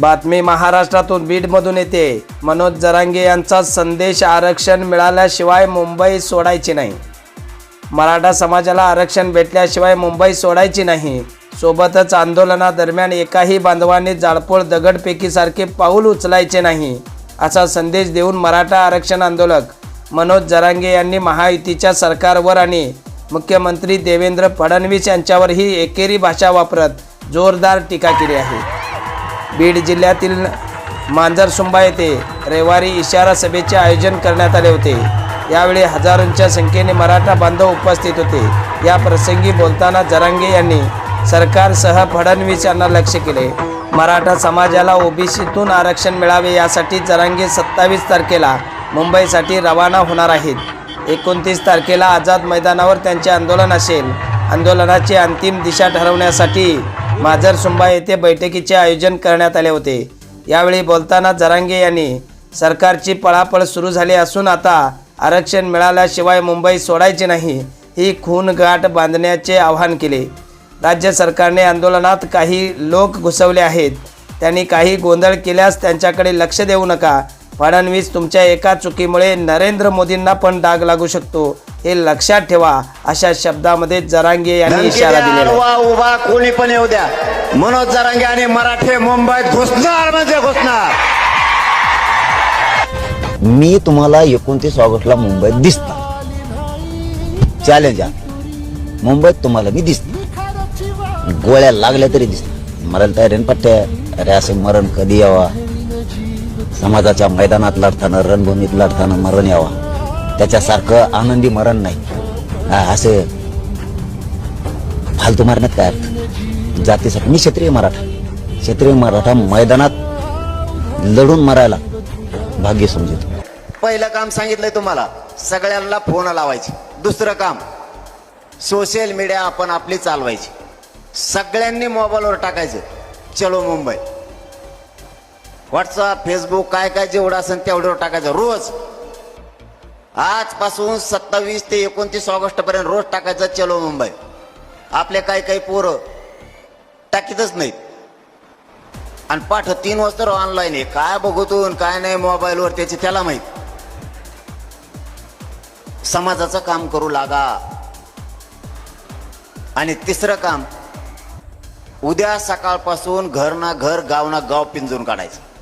बातमी महाराष्ट्रातून बीडमधून येते. मनोज जरांगे यांचा संदेश आरक्षण मिळाल्याशिवाय मुंबई सोडायची नाही. मराठा समाजाला आरक्षण भेटल्याशिवाय मुंबई सोडायची नाही. सोबतच आंदोलनादरम्यान एकाही बांधवांनी जाळपोळ दगडफेकीसारखे पाऊल उचलायचे नाही असा संदेश देऊन मराठा आरक्षण आंदोलक मनोज जरांगे यांनी महायुतीच्या सरकारवर आणि मुख्यमंत्री देवेंद्र फडणवीस यांच्यावरही एकेरी भाषा वापरत जोरदार टीका केली आहे. बीड जिल्ह्यातील मांजरसुंबा येथे रविवारी इशारा सभेचे आयोजन करण्यात आले होते. यावेळी हजारोंच्या संख्येने मराठा बांधव उपस्थित होते. या प्रसंगी बोलताना जरांगे यांनी सरकारसह फडणवीस यांना लक्ष केले. मराठा समाजाला ओबीसीतून आरक्षण मिळावे यासाठी जरांगे सत्तावीस तारखेला मुंबईसाठी रवाना होणार आहेत. एकोणतीस तारखेला आझाद मैदानावर त्यांचे आंदोलन असेल. आंदोलनाची अंतिम दिशा ठरवण्यासाठी माजरसुंबा येथे बैठकीचे आयोजन करण्यात आले होते. यावेळी बोलताना जरांगे यांनी सरकारची पळापळ सुरू झाली असून आता आरक्षण मिळाल्याशिवाय मुंबई सोडायची नाही ही खून गाठ बांधण्याचे आवाहन केले. राज्य सरकारने आंदोलनात काही लोक घुसवले आहेत. त्यांनी काही गोंधळ केल्यास त्यांच्याकडे लक्ष देऊ नका. फडणवीस तुमच्या एका चुकीमुळे नरेंद्र मोदींना पण डाग लागू शकतो. हे लक्षात ठेवा अशा शब्दामध्ये जरांगे यांनी इशारा आहे. आडवा उभा कोणी पण येऊ द्या. मनोज जरांगे आणि मराठे मुंबईत घुसणार म्हणजे घुसणार. मी तुम्हाला एकोणतीस ऑगस्टला मुंबईत दिसता चॅलेंज आहे. मुंबईत तुम्हाला मी दिसत गोळ्या लागल्या तरी दिसत मरायला तयारी पट्ट्या अरे असं मरण कधी यावा? समाजाच्या मैदानात लढताना रणभूमीत लढताना मरण यावा. त्याच्यासारखं आनंदी मरण नाही. असे असं फालतू मारण्यात काय अर्थ? जातीसाठी. मी क्षत्रिय मराठा. क्षत्रिय मराठा मैदानात लढून मरायला भाग्य समजतो पहिलं काम सांगितलंय तुम्हाला. सगळ्यांना फोन लावायचे. दुसरं काम सोशल मीडिया आपण आपली चालवायची. सगळ्यांनी मोबाईलवर टाकायचं. चलो मुंबई. व्हॉट्सअप फेसबुक काय काय जेवढं असेल तेवढ्यावर टाकायचं. रोज आजपासून सत्तावीस ते एकोणतीस ऑगस्ट पर्यंत रोज टाकायचं चलो मुंबई. आपले काही काही पोरं टाकीतच नाहीत. आणि पाठ तीन वाजता ऑनलाईन आहे. काय बघतून काय नाही मोबाईलवर त्याची त्याला माहीत. समाजाचं काम करू लागा. आणि तिसरं काम उद्या सकाळपासून घर ना घर गाव ना गाव पिंजून काढायचं.